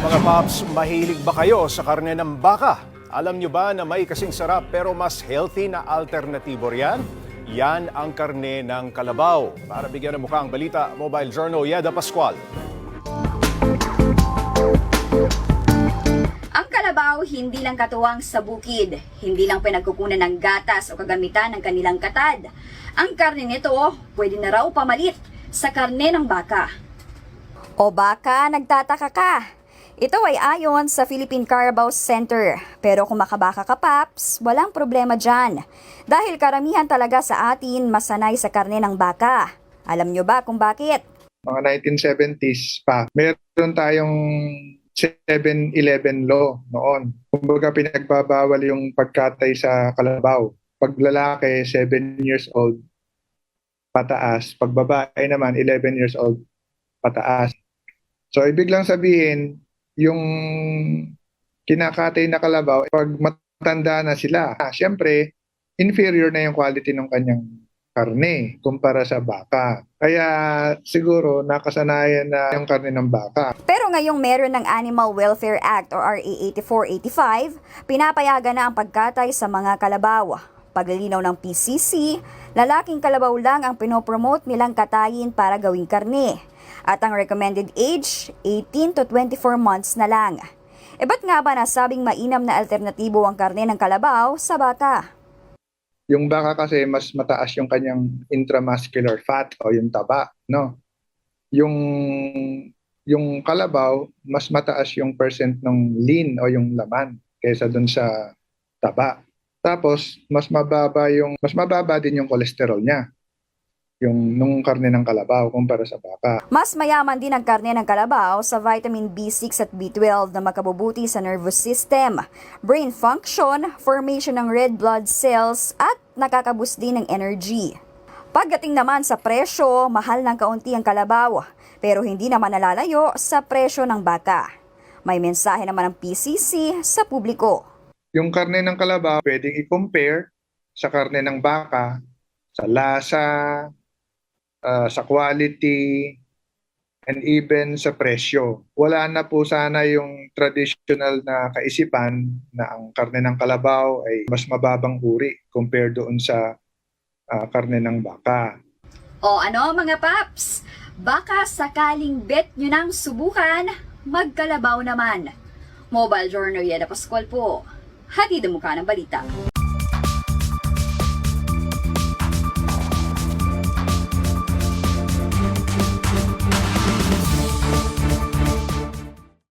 Mga paps, mahilig ba kayo sa karne ng baka? Alam nyo ba na may kasing sarap pero mas healthy na alternatibo riyan? Yan ang karne ng kalabaw. Para bigyan ng mukha ang balita, Mobile Journal Yeda Pascual. Ang kalabaw hindi lang katuwang sa bukid, hindi lang pinagkukunan ng gatas o kagamitan ng kanilang katad. Ang karne nito pwede na raw pamalit sa karne ng baka. O baka nagtataka ka? Ito ay ayon sa Philippine Carabao Center. Pero kung makabaka ka paps, walang problema dyan. Dahil karamihan talaga sa atin masanay sa karne ng baka. Alam nyo ba kung bakit? mga 1970s pa, meron tayong 7-11 law noon. Kumbaga pinagbabawal yung pagkatay sa kalabaw. Pag lalaki, 7 years old, pataas. Pag babae naman, 11 years old, pataas. So, ibig lang sabihin, yung kinakatay na kalabaw, pag matanda na sila, ah, syempre, inferior na yung quality ng kanyang karne kumpara sa baka. Kaya siguro nakasanayan na yung karne ng baka. Pero ngayong meron ng Animal Welfare Act o RA 8485, pinapayagan na ang pagkatay sa mga kalabaw. Paglilinaw ng PCC, lalaking kalabaw lang ang pinopromote nilang katayin para gawing karne. At ang recommended age, 18 to 24 months na lang. E ba't nga ba nasabing mainam na alternatibo ang karne ng kalabaw sa baka? Yung baka kasi mas mataas yung kanyang intramuscular fat o yung taba, no? Yung yung kalabaw, mas mataas yung percent ng lean o yung laman kaysa dun sa taba. Tapos mas mababa yung mas mababa din yung cholesterol niya. Yung nung karne ng kalabaw kumpara sa baka. Mas mayaman din ang karne ng kalabaw sa vitamin B6 at B12 na makabubuti sa nervous system, brain function, formation ng red blood cells at nakakaboost din ng energy. Pagdating naman sa presyo, mahal ng kaunti ang kalabaw, pero hindi naman nalalayo sa presyo ng baka. May mensahe naman ng PCC sa publiko. Yung karne ng kalabaw, pwedeng i-compare sa karne ng baka, sa lasa, ah, sa quality, and even sa presyo. Wala na po sana yung traditional na kaisipan na ang karne ng kalabaw ay mas mababang uri compared doon sa ah, karne ng baka. O ano mga paps? Baka sakaling bet nyo nang subukan, magkalabaw naman. Mobile Journal Yeda Pascual po. Hatid ang mukha ng balita.